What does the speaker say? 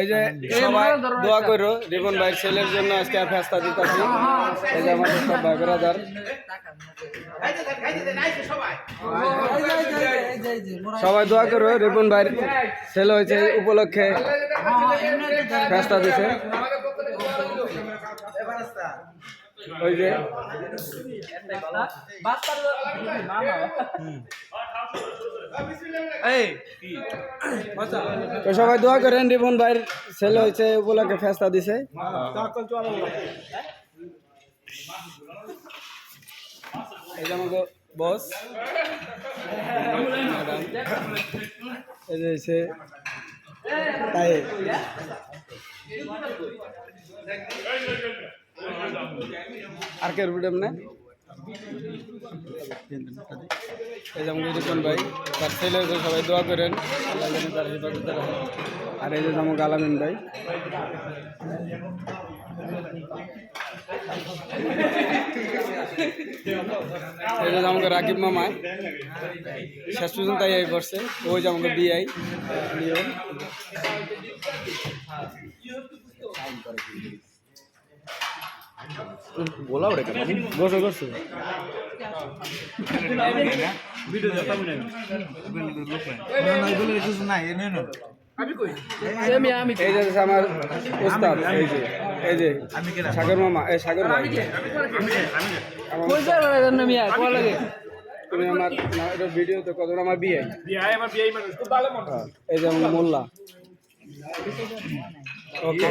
এই যে সবাই দোয়া করো রিপন ভাই ছেলের জন্য আজকে ফেস্তা দিতেছি। এই যে আমাদের সব ভাই ব্রাদার সবাই দোয়া করো রিপন ভাইয়ের ছেলে হয়েছে উপলক্ষে ফেস্তা দিছে। ওই যে তো সবাই দোয়া করেন রিপন ভাইয়ের ছেলে হয়েছে উপলক্ষে ফেস্তা দিছে। বস আর কে রুবিডম না এই ভাই, তার সবাই দোয়া করেন। আর এই যে আলামিন ভাই যে আমাকে রাকিব মামা, শেষ পর্যন্ত তাই এই করছে ওই যে আমাকে বিআই বলা ওরে কেন? বসো বসো। এই যে আমার উস্তাদ এই যে এই যে সাগর মামা এই সাগর ভাই আমার- তুমি আমার না, এটা ভিডিওতে কত আমার বিয়ে? হ্যাঁ, এই যে আমার মোল্লা। ওকে